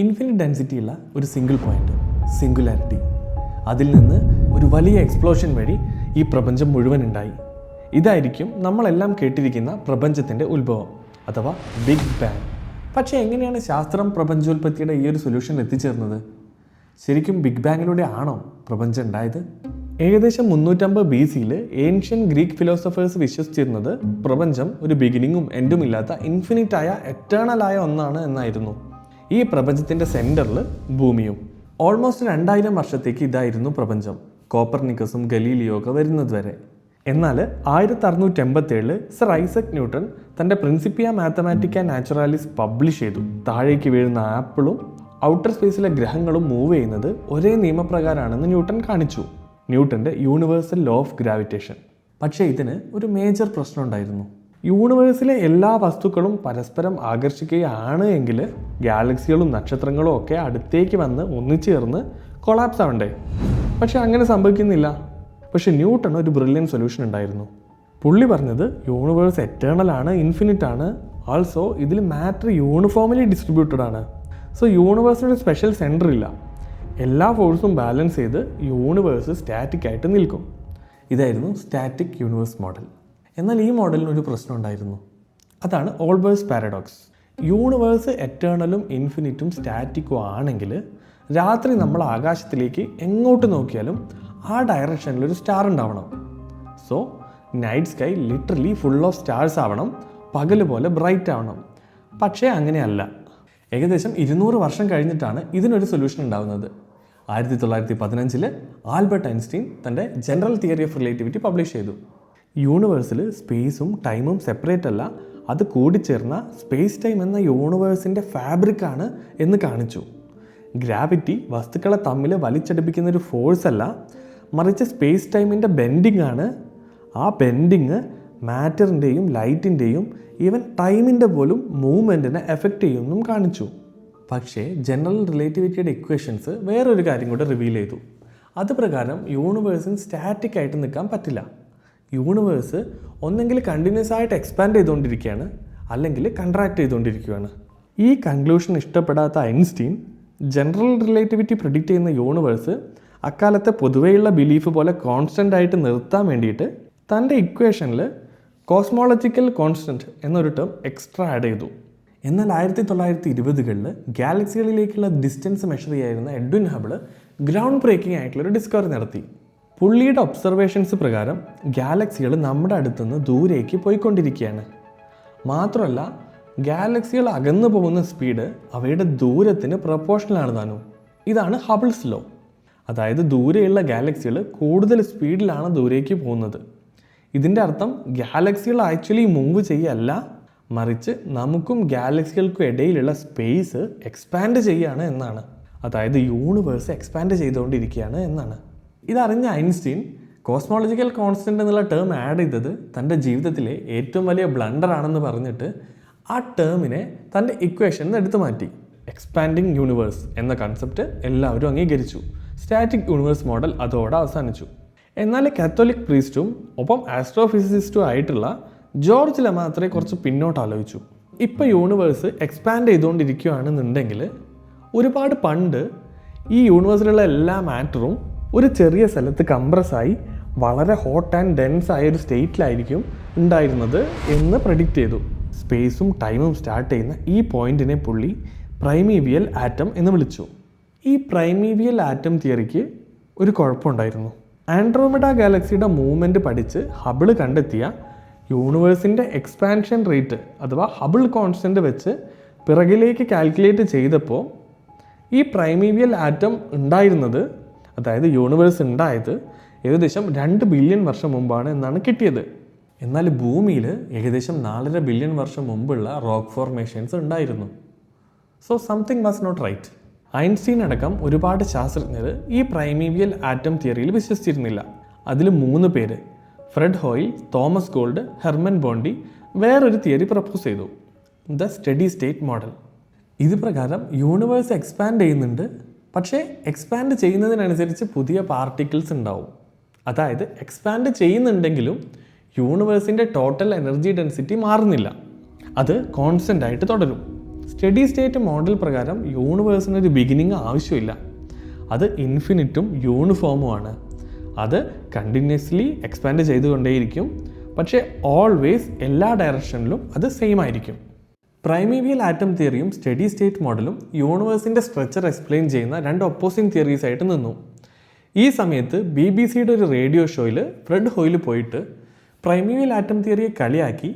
Infinite ഡെൻസിറ്റിയുള്ള ഒരു single point singularity അതിൽ നിന്ന് ഒരു വലിയ എക്സ്പ്ലോഷൻ വഴി ഈ പ്രപഞ്ചം മുഴുവൻ ഉണ്ടായി. ഇതായിരിക്കും നമ്മളെല്ലാം കേട്ടിരിക്കുന്ന പ്രപഞ്ചത്തിന്റെ ഉത്ഭവം അഥവാ ബിഗ് ബാങ് പക്ഷേ എങ്ങനെയാണ് ശാസ്ത്രം പ്രപഞ്ചോൽപത്തിയുടെ ഈ ഒരു സൊല്യൂഷൻ എത്തിച്ചേർന്നത്? ശരിക്കും ബിഗ് ബാങ്ങിലൂടെ ആണോ പ്രപഞ്ചം ഉണ്ടായത്? ഏകദേശം മുന്നൂറ്റമ്പത് ബി സിയിൽ ഏൻഷ്യൻ ഗ്രീക്ക് ഫിലോസഫേഴ്സ് വിശ്വസിച്ചിരുന്നത് പ്രപഞ്ചം ഒരു ബിഗിനിങ്ങും എൻഡും ഇല്ലാത്ത ഇൻഫിനിറ്റായ എറ്റേണലായ ഒന്നാണ് എന്നായിരുന്നു. ഈ പ്രപഞ്ചത്തിന്റെ സെന്ററിൽ ഭൂമിയും. ഓൾമോസ്റ്റ് രണ്ടായിരം വർഷത്തേക്ക് ഇതായിരുന്നു പ്രപഞ്ചം. കോപ്പർനിക്കസും ഗലീലിയോ ഒക്കെ വരുന്നത് വരെ. എന്നാൽ ആയിരത്തി അറുന്നൂറ്റി എൺപത്തേഴിൽ സർ ഐസക് ന്യൂട്ടൺ തന്റെ പ്രിൻസിപ്പിയ മാത്തമാറ്റിക്ക നാച്ചുറാലിസ് പബ്ലിഷ് ചെയ്തു. താഴേക്ക് വീഴുന്ന ആപ്പിളും ഔട്ടർ സ്പേസിലെ ഗ്രഹങ്ങളും മൂവ് ചെയ്യുന്നത് ഒരേ നിയമപ്രകാരമാണെന്ന് ന്യൂട്ടൺ കാണിച്ചു. ന്യൂട്ടന്റെ യൂണിവേഴ്സൽ ലോ ഓഫ് ഗ്രാവിറ്റേഷൻ. പക്ഷേ ഇതിന് ഒരു മേജർ പ്രശ്നം ഉണ്ടായിരുന്നു യൂണിവേഴ്സിലെ എല്ലാ വസ്തുക്കളും പരസ്പരം ആകർഷിക്കുകയാണ് എങ്കിൽ ഗാലക്സികളും നക്ഷത്രങ്ങളും ഒക്കെ അടുത്തേക്ക് വന്ന് ഒന്നിച്ചേർന്ന് കൊളാപ്സ് ആവണ്ടേ? പക്ഷെ അങ്ങനെ സംഭവിക്കുന്നില്ല. പക്ഷെ ന്യൂട്ടൺ ഒരു ബ്രില്യൻ സൊല്യൂഷൻ ഉണ്ടായിരുന്നു. പുള്ളി പറഞ്ഞത് യൂണിവേഴ്സ് എറ്റേണൽ ആണ് ഇൻഫിനിറ്റ് ആണ്. ആൾസോ ഇതിൽ മാറ്റർ യൂണിഫോമിലി ഡിസ്ട്രിബ്യൂട്ടഡ് ആണ്. സോ യൂണിവേഴ്സിനൊരു സ്പെഷ്യൽ സെന്റർ ഇല്ല. എല്ലാ ഫോഴ്സും ബാലൻസ് ചെയ്ത് യൂണിവേഴ്സ് സ്റ്റാറ്റിക് ആയിട്ട് നിൽക്കും. ഇതായിരുന്നു സ്റ്റാറ്റിക് യൂണിവേഴ്സ് മോഡൽ എന്നാൽ ഈ മോഡലിന് ഒരു പ്രശ്നം ഉണ്ടായിരുന്നു. അതാണ് ഓൾവേഴ്സ് പാരഡോക്സ് യൂണിവേഴ്സ് എറ്റേണലും ഇൻഫിനിറ്റും സ്റ്റാറ്റിക്കും ആണെങ്കിൽ രാത്രി നമ്മൾ ആകാശത്തിലേക്ക് എങ്ങോട്ട് നോക്കിയാലും ആ ഡയറക്ഷനിൽ ഒരു സ്റ്റാർ ഉണ്ടാവണം. So night sky literally full of stars ആവണം പകൽ പോലെ ബ്രൈറ്റ് ആവണം. പക്ഷേ അങ്ങനെയല്ല. ഏകദേശം ഇരുന്നൂറ് വർഷം കഴിഞ്ഞിട്ടാണ് ഇതിനൊരു സൊല്യൂഷൻ ഉണ്ടാകുന്നത് ആയിരത്തി തൊള്ളായിരത്തി പതിനഞ്ചിൽ ആൽബർട്ട് ഐൻസ്റ്റീൻ തന്റെ general theory of relativity publish ചെയ്തു. യൂണിവേഴ്സിൽ സ്പേസും ടൈമും സെപ്പറേറ്റ് അല്ല. അത് കൂടിച്ചേർന്ന സ്പേസ് ടൈം എന്ന യൂണിവേഴ്സിന്റെ ഫാബ്രിക്കാണ് എന്ന് കാണിച്ചു. ഗ്രാവിറ്റി വസ്തുക്കളെ തമ്മിൽ വലിച്ചടിപ്പിക്കുന്ന ഒരു ഫോഴ്സ് അല്ല. മറിച്ച് സ്പേസ് ടൈമിന്റെ ബെൻഡിങ് ആണ്. ആ ബെൻഡിങ് മാറ്ററിന്റെയും ലൈറ്റിന്റെയും ഈവൻ ടൈമിന്റെ പോലും മൂവ്മെന്റിനെ എഫക്റ്റ് ചെയ്യുമെന്നും കാണിച്ചു. പക്ഷേ ജനറൽ റിലേറ്റിവിറ്റിയുടെ ഇക്വേഷൻസ് വേറൊരു കാര്യം കൂടെ റിവീൽ ചെയ്തു. അത് പ്രകാരം യൂണിവേഴ്സിന് സ്റ്റാറ്റിക് ആയിട്ട് നിൽക്കാൻ പറ്റില്ല. യൂണിവേഴ്സ് ഒന്നെങ്കിൽ കണ്ടിന്യൂസ് ആയിട്ട് എക്സ്പാൻഡ് ചെയ്തുകൊണ്ടിരിക്കുകയാണ് അല്ലെങ്കിൽ കൺട്രാക്ട് ചെയ്തുകൊണ്ടിരിക്കുകയാണ്. ഈ കൺക്ലൂഷൻ ഇഷ്ടപ്പെടാത്ത ഐൻസ്റ്റീൻ ജനറൽ റിലേറ്റിവിറ്റി പ്രിഡിക്റ്റ് ചെയ്യുന്ന യൂണിവേഴ്സ് അക്കാലത്തെ പൊതുവെയുള്ള ബിലീഫ് പോലെ കോൺസ്റ്റന്റ് ആയിട്ട് നിർത്താൻ വേണ്ടിയിട്ട് തന്റെ ഇക്വേഷനിൽ കോസ്മോളജിക്കൽ കോൺസ്റ്റന്റ് എന്നൊരു ടേം എക്സ്ട്രാ ആഡ് ചെയ്തു. എന്നാൽ ആയിരത്തി തൊള്ളായിരത്തി ഇരുപതുകളിൽ ഗാലക്സികളിലേക്കുള്ള ഡിസ്റ്റൻസ് മെഷർ ചെയ്യായിരുന്ന എഡ്വിൻ ഹബിൾ ഗ്രൗണ്ട് ബ്രേക്കിംഗ് ആയിട്ടുള്ളൊരു ഡിസ്കവറി നടത്തി. പുള്ളിയുടെ ഒബ്സർവേഷൻസ് പ്രകാരം ഗാലക്സികൾ നമ്മുടെ അടുത്തുനിന്ന് ദൂരേക്ക് പോയിക്കൊണ്ടിരിക്കുകയാണ്. മാത്രമല്ല ഗാലക്സികൾ അകന്നു പോകുന്ന സ്പീഡ് അവയുടെ ദൂരത്തിന് പ്രപ്പോർഷണലാണ് താനും ഇതാണ് ഹബിൾസ് ലോ അതായത് ദൂരെയുള്ള ഗാലക്സികൾ കൂടുതൽ സ്പീഡിലാണ് ദൂരേക്ക് പോകുന്നത്. ഇതിന്റെ അർത്ഥം ഗാലക്സികൾ ആക്ച്വലി മൂവ് ചെയ്യല്ല മറിച്ച് നമുക്കും ഗാലക്സികൾക്കും ഇടയിലുള്ള സ്പേസ് എക്സ്പാൻഡ് ചെയ്യാണ് എന്നാണ്. അതായത് യൂണിവേഴ്സ് എക്സ്പാൻഡ് ചെയ്തുകൊണ്ടിരിക്കുകയാണ് എന്നാണ്. ഇതറിഞ്ഞ ഐൻസ്റ്റീൻ കോസ്മോളജിക്കൽ കോൺസ്റ്റന്റ് എന്നുള്ള ടേം ആഡ് ചെയ്തത് തന്റെ ജീവിതത്തിലെ ഏറ്റവും വലിയ ബ്ലണ്ടർ ആണെന്ന് പറഞ്ഞിട്ട് ആ ടേമിനെ തന്റെ ഇക്വേഷനിൽ എടുത്തു മാറ്റി. എക്സ്പാൻഡിങ് യൂണിവേഴ്സ് എന്ന കൺസെപ്റ്റ് എല്ലാവരും അംഗീകരിച്ചു. സ്റ്റാറ്റിക് യൂണിവേഴ്സ് മോഡൽ അതോടെ അവസാനിച്ചു. എന്നാൽ കാത്തോലിക് പ്രീസ്റ്റും ഒപ്പം ആസ്ട്രോഫിസിസ്റ്റും ആയിട്ടുള്ള ജോർജ് ലമാത്രെ കുറച്ച് പിന്നോട്ട് ആലോചിച്ചു. ഇപ്പോൾ യൂണിവേഴ്സ് എക്സ്പാൻഡ് ചെയ്തുകൊണ്ടിരിക്കുകയാണെന്നുണ്ടെങ്കിൽ ഒരുപാട് പണ്ട് ഈ യൂണിവേഴ്സിലുള്ള എല്ലാ മാറ്ററും ഒരു ചെറിയ സ്ഥലത്ത് കംപ്രസ്സായി വളരെ ഹോട്ട് ആൻഡ് ഡെൻസ് ആയ ഒരു സ്റ്റേറ്റിലായിരിക്കും ഉണ്ടായിരുന്നത് എന്ന് പ്രഡിക്റ്റ് ചെയ്തു. സ്പേസും ടൈമും സ്റ്റാർട്ട് ചെയ്യുന്ന ഈ പോയിന്റിനെ പുള്ളി പ്രൈമീവിയൽ ആറ്റം എന്ന് വിളിച്ചു. ഈ പ്രൈമീവിയൽ ആറ്റം തിയറിക്ക് ഒരു കുഴപ്പമുണ്ടായിരുന്നു. ആൻഡ്രോമഡ ഗാലക്സിയുടെ മൂവ്മെന്റ് പഠിച്ച് ഹബിൾ കണ്ടെത്തിയ യൂണിവേഴ്സിന്റെ എക്സ്പാൻഷൻ റേറ്റ് അഥവാ ഹബിൾ കോൺസ്റ്റന്റ് വെച്ച് പിറകിലേക്ക് കാൽക്കുലേറ്റ് ചെയ്തപ്പോൾ ഈ പ്രൈമീവിയൽ ആറ്റം ഉണ്ടായിരുന്നത് അതായത് യൂണിവേഴ്സ് ഉണ്ടായത് ഏകദേശം രണ്ട് ബില്യൺ വർഷം മുമ്പാണ് എന്നാണ് കിട്ടിയത്. എന്നാൽ ഭൂമിയിൽ ഏകദേശം നാലര ബില്യൺ വർഷം മുമ്പുള്ള റോക്ക് ഫോർമേഷൻസ് ഉണ്ടായിരുന്നു. So something was not right Einstein അടക്കം ഒരുപാട് ശാസ്ത്രജ്ഞർ ഈ പ്രൈമീവിയൽ ആറ്റം തിയറിയിൽ വിശ്വസിച്ചിരുന്നില്ല. അതിൽ മൂന്ന് പേര് Fred Hoyle Thomas Gold Hermann Bondi വേറൊരു തിയറി പ്രപ്പോസ് ചെയ്തു. ദ സ്റ്റഡി സ്റ്റേറ്റ് മോഡൽ ഇത് പ്രകാരം യൂണിവേഴ്സ് എക്സ്പാൻഡ് ചെയ്യുന്നുണ്ട് പക്ഷേ എക്സ്പാൻഡ് ചെയ്യുന്നതിനനുസരിച്ച് പുതിയ പാർട്ടിക്കിൾസ് ഉണ്ടാവും. അതായത് എക്സ്പാൻഡ് ചെയ്യുന്നുണ്ടെങ്കിലും യൂണിവേഴ്സിന്റെ ടോട്ടൽ എനർജി ഡെൻസിറ്റി മാറുന്നില്ല. അത് കോൺസ്റ്റന്റ് ആയിട്ട് തുടരും. സ്റ്റഡി സ്റ്റേറ്റ് മോഡൽ പ്രകാരം യൂണിവേഴ്സിന് ഒരു ബിഗിനിങ് ആവശ്യമില്ല. അത് ഇൻഫിനിറ്റും യൂണിഫോമുമാണ് അത് കണ്ടിന്യൂസ്ലി എക്സ്പാൻഡ് ചെയ്തുകൊണ്ടേയിരിക്കും. പക്ഷേ ഓൾവേസ് എല്ലാ ഡയറക്ഷനിലും അത് സെയിം ആയിരിക്കും. പ്രൈമീവിയൽ ആറ്റം തിയറിയും സ്റ്റഡി സ്റ്റേറ്റ് മോഡലും യൂണിവേഴ്സിന്റെ സ്ട്രക്ചർ എക്സ്പ്ലെയിൻ ചെയ്യുന്ന രണ്ട് ഒപ്പോസിംഗ് തിയറീസ് ആയിട്ട് നിന്നു. ഈ സമയത്ത് ബി ബി സിയുടെ ഒരു റേഡിയോ ഷോയിൽ ഫ്രെഡ് ഹോയിൽ പോയിട്ട് പ്രൈമീവിയൽ ആറ്റം തിയറിയെ കളിയാക്കി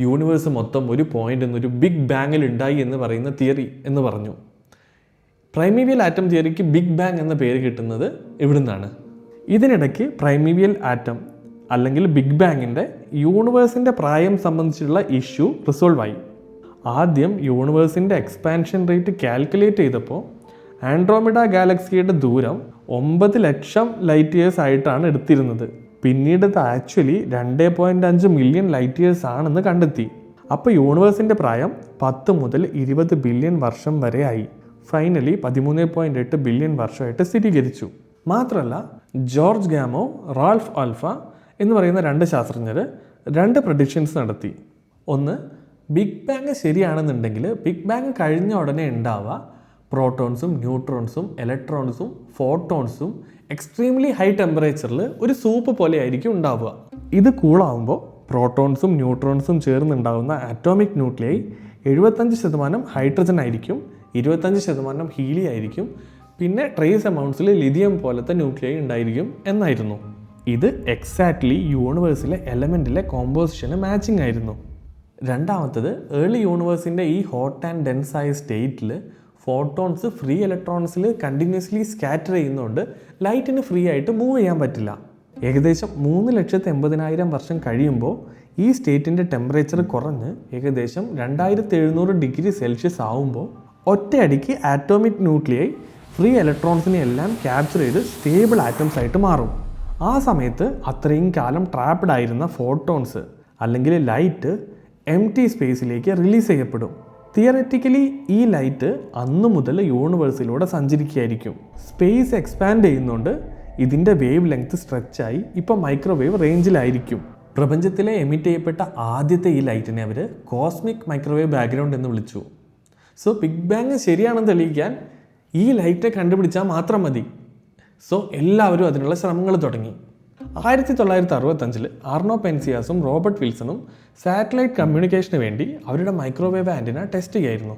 യൂണിവേഴ്സ് മൊത്തം ഒരു പോയിന്റ് എന്നൊരു ബിഗ് ബാങ്ങിൽ ഉണ്ടായി എന്ന് പറയുന്ന തിയറി എന്ന് പറഞ്ഞു. പ്രൈമീവിയൽ ആറ്റം തിയറിക്ക് ബിഗ് ബാങ് എന്ന പേര് കിട്ടുന്നത് ഇവിടുന്നാണ്. ഇതിനിടയ്ക്ക് പ്രൈമീവിയൽ ആറ്റം അല്ലെങ്കിൽ ബിഗ് ബാങ്ങിന്റെ യൂണിവേഴ്സിന്റെ പ്രായം സംബന്ധിച്ചുള്ള ഇഷ്യൂ റിസോൾവ് ആയി. ആദ്യം യൂണിവേഴ്സിന്റെ എക്സ്പാൻഷൻ റേറ്റ് കാൽക്കുലേറ്റ് ചെയ്തപ്പോൾ ആൻഡ്രോമിഡ ഗാലക്സിയുടെ ദൂരം ഒമ്പത് ലക്ഷം ലൈറ്റ് ഇയേഴ്സ് ആയിട്ടാണ് എടുത്തിരുന്നത്. പിന്നീട് ഇത് ആക്ച്വലി രണ്ട് പോയിന്റ് അഞ്ച് മില്യൺ ലൈറ്റ് ഇയേഴ്സ് ആണെന്ന് കണ്ടെത്തി. അപ്പോൾ യൂണിവേഴ്സിന്റെ പ്രായം പത്ത് മുതൽ ഇരുപത് ബില്യൺ വർഷം വരെ ആയി. ഫൈനലി പതിമൂന്ന് പോയിന്റ് എട്ട് ബില്യൺ വർഷമായിട്ട് സ്ഥിരീകരിച്ചു. മാത്രമല്ല ജോർജ് ഗാമോ റാൾഫ് ആൽഫ എന്ന് പറയുന്ന രണ്ട് ശാസ്ത്രജ്ഞർ രണ്ട് പ്രഡിക്ഷൻസ് നടത്തി. ഒന്ന് ബിഗ് ബാങ് ശരിയാണെന്നുണ്ടെങ്കിൽ ബിഗ് ബാങ് കഴിഞ്ഞ ഉടനെ ഉണ്ടാവുക. പ്രോട്ടോൺസും ന്യൂട്രോൺസും ഇലക്ട്രോൺസും ഫോട്ടോൺസും എക്സ്ട്രീംലി ഹൈ ടെമ്പറേച്ചറിൽ ഒരു സൂപ്പ് പോലെ ആയിരിക്കും ഉണ്ടാവുക. ഇത് കൂളാവുമ്പോൾ പ്രോട്ടോൺസും ന്യൂട്രോൺസും ചേർന്നുണ്ടാകുന്ന ആറ്റോമിക് ന്യൂക്ലിയൈ എഴുപത്തഞ്ച് ശതമാനം ഹൈഡ്രജൻ ആയിരിക്കും ഇരുപത്തഞ്ച് ശതമാനം ഹീലി ആയിരിക്കും പിന്നെ ട്രേസ് എമൗണ്ട്സിൽ ലിഥിയം പോലത്തെ ന്യൂക്ലിയൈ ഉണ്ടായിരിക്കും എന്നായിരുന്നു. ഇത് എക്സാക്ട്ലി യൂണിവേഴ്സിലെ എലമെന്റിലെ കോമ്പോസിഷന് മാച്ചിങ് ആയിരുന്നു. രണ്ടാമത്തത് ഏർലി യൂണിവേഴ്സിന്റെ ഈ ഹോട്ട് ആൻഡ് ഡെൻസ് ആയ സ്റ്റേറ്റിൽ ഫോട്ടോൺസ് ഫ്രീ ഇലക്ട്രോൺസിൽ കണ്ടിന്യൂസ്ലി സ്കാറ്റർ ചെയ്യുന്നതുകൊണ്ട് ലൈറ്റിന് ഫ്രീ ആയിട്ട് മൂവ് ചെയ്യാൻ പറ്റില്ല. ഏകദേശം മൂന്ന് ലക്ഷത്തി എൺപതിനായിരം വർഷം കഴിയുമ്പോൾ ഈ സ്റ്റേറ്റിന്റെ ടെമ്പറേച്ചർ കുറഞ്ഞ് ഏകദേശം രണ്ടായിരത്തി എഴുന്നൂറ് ഡിഗ്രി സെൽഷ്യസ് ആവുമ്പോൾ ഒറ്റയടിക്ക് ആറ്റോമിക് ന്യൂക്ലിയൈ ഫ്രീ ഇലക്ട്രോൺസിനെ എല്ലാം ക്യാപ്ചർ ചെയ്ത് സ്റ്റേബിൾ ആറ്റംസ് ആയിട്ട് മാറും. ആ സമയത്ത് അത്രയും കാലം ട്രാപ്ഡ് ആയിരുന്ന ഫോട്ടോൺസ് അല്ലെങ്കിൽ ലൈറ്റ് എം ടി സ്പേസിലേക്ക് റിലീസ് ചെയ്യപ്പെടും. തിയററ്റിക്കലി ഈ ലൈറ്റ് അന്നു മുതൽ യൂണിവേഴ്സിലൂടെ സഞ്ചരിക്കുകയായിരിക്കും. സ്പേസ് എക്സ്പാൻഡ് ചെയ്യുന്നുണ്ട് ഇതിന്റെ വേവ് ലെങ്ത് സ്ട്രെച്ചായി ഇപ്പോൾ മൈക്രോവേവ് റേഞ്ചിലായിരിക്കും പ്രപഞ്ചത്തിലെ എമിറ്റ് ചെയ്യപ്പെട്ട ആദ്യത്തെ ഈ ലൈറ്റിനെ അവർ കോസ്മിക് മൈക്രോവേവ് ബാക്ക്ഗ്രൗണ്ട് എന്ന് വിളിച്ചു. സോ ബിഗ് ബാങ് ശരിയാണെന്ന് തെളിയിക്കാൻ ഈ ലൈറ്റ് കണ്ടുപിടിച്ചാൽ മാത്രം മതി. സോ എല്ലാവരും അതിനുള്ള ശ്രമങ്ങൾ തുടങ്ങി. ആയിരത്തി തൊള്ളായിരത്തി അറുപത്തഞ്ചിൽ ആർണോ പെൻസിയാസും റോബർട്ട് വിൽസണും സാറ്റലൈറ്റ് കമ്മ്യൂണിക്കേഷന് വേണ്ടി അവരുടെ മൈക്രോവേവ് ആന്റിന ടെസ്റ്റ് ചെയ്യായിരുന്നു.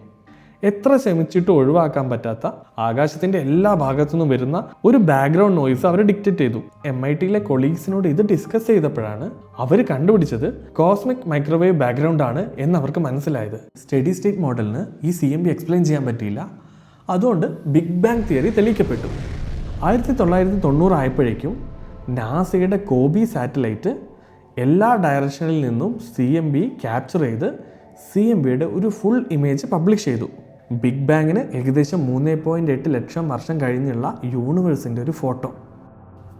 എത്ര ശ്രമിച്ചിട്ടും ഒഴിവാക്കാൻ പറ്റാത്ത ആകാശത്തിന്റെ എല്ലാ ഭാഗത്തു നിന്നും വരുന്ന ഒരു ബാക്ക്ഗ്രൗണ്ട് നോയ്സ് അവർ ഡിക്റ്റേറ്റ് ചെയ്തു. എം ഐ ടിയിലെ കൊളീഗ്സിനോട് ഇത് ഡിസ്കസ് ചെയ്തപ്പോഴാണ് അവർ കണ്ടുപിടിച്ചത് കോസ്മിക് മൈക്രോവേവ് ബാക്ക്ഗ്രൗണ്ട് ആണ് എന്ന് അവർക്ക് മനസ്സിലായത്. സ്റ്റഡി സ്റ്റേറ്റ് മോഡലിന് ഈ സി എം ബി എക്സ്പ്ലെയിൻ ചെയ്യാൻ പറ്റിയില്ല. അതുകൊണ്ട് ബിഗ് ബാങ് തിയറി തെളിയിക്കപ്പെട്ടു. ആയിരത്തി തൊള്ളായിരത്തി തൊണ്ണൂറായപ്പോഴേക്കും നാസയുടെ കോബി സാറ്റലൈറ്റ് എല്ലാ ഡയറക്ഷനിൽ നിന്നും സി എം ബി ക്യാപ്ചർ ചെയ്ത് സി എം ബിയുടെ ഒരു ഫുൾ ഇമേജ് പബ്ലിഷ് ചെയ്തു. ബിഗ് ബാങ്ങിന് ഏകദേശം മൂന്ന് പോയിന്റ് എട്ട് ലക്ഷം വർഷം കഴിഞ്ഞുള്ള യൂണിവേഴ്സിന്റെ ഒരു ഫോട്ടോ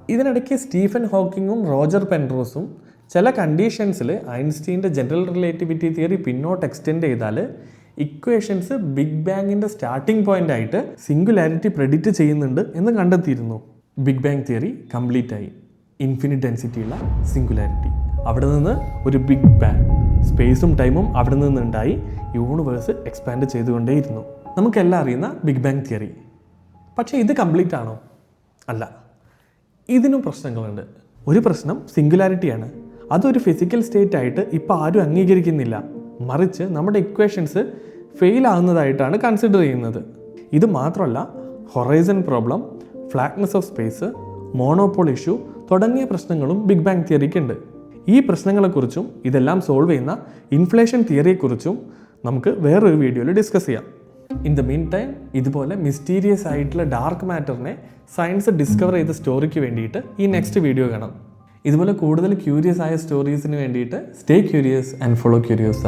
ഇതിനിടയ്ക്ക് സ്റ്റീഫൻ ഹോക്കിങ്ങും റോജർ പെൻറോസും ചില കണ്ടീഷൻസിൽ ഐൻസ്റ്റീന്റെ ജനറൽ റിലേറ്റിവിറ്റി തിയറി പിന്നോട്ട് എക്സ്റ്റെൻഡ് ചെയ്താൽ ഇക്വേഷൻസ് ബിഗ് ബാങ്ങിന്റെ സ്റ്റാർട്ടിംഗ് പോയിന്റ് ആയിട്ട് സിംഗുലാരിറ്റി പ്രെഡിക്റ്റ് ചെയ്യുന്നുണ്ട് എന്ന് കണ്ടെത്തിയിരുന്നു. ബിഗ് ബാങ് തിയറി കംപ്ലീറ്റ് ആയി. ഇൻഫിനിറ്റ് ഡെൻസിറ്റിയുള്ള സിംഗുലാരിറ്റി അവിടെ നിന്ന് ഒരു ബിഗ് ബാങ് സ്പേസും ടൈമും അവിടെ നിന്നുണ്ടായി യൂണിവേഴ്സ് എക്സ്പാൻഡ് ചെയ്തുകൊണ്ടേയിരുന്നു. നമുക്കെല്ലാം അറിയുന്ന ബിഗ് ബാങ് തിയറി പക്ഷേ ഇത് കംപ്ലീറ്റ് ആണോ? അല്ല. ഇതിനും പ്രശ്നങ്ങളുണ്ട്. ഒരു പ്രശ്നം സിംഗുലാരിറ്റിയാണ് അതൊരു ഫിസിക്കൽ സ്റ്റേറ്റ് ആയിട്ട് ഇപ്പോൾ ആരും അംഗീകരിക്കുന്നില്ല. മറിച്ച് നമ്മുടെ ഇക്വേഷൻസ് ഫെയിൽ ആകുന്നതായിട്ടാണ് കൺസിഡർ ചെയ്യുന്നത്. ഇത് മാത്രമല്ല horizon problem flatness of space monopole issue തുടങ്ങിയ പ്രശ്നങ്ങളും ബിഗ് ബാങ് തിയറിക്കുണ്ട് ഈ പ്രശ്നങ്ങളെക്കുറിച്ചും ഇതെല്ലാം സോൾവ് ചെയ്യുന്ന ഇൻഫ്ലേഷൻ തിയറിയെക്കുറിച്ചും നമുക്ക് വേറൊരു വീഡിയോയിൽ ഡിസ്കസ് ചെയ്യാം. ഇൻ ദ മീൻ ടൈം ഇതുപോലെ മിസ്റ്റീരിയസ് ആയിട്ടുള്ള ഡാർക്ക് മാറ്ററിനെ സയൻസ് ഡിസ്കവർ ചെയ്ത സ്റ്റോറിക്ക് വേണ്ടിയിട്ട് ഈ നെക്സ്റ്റ് വീഡിയോ കാണാം. ഇതുപോലെ കൂടുതൽ ക്യൂരിയസ് ആയ സ്റ്റോറീസിന് വേണ്ടിയിട്ട് stay curious and follow curious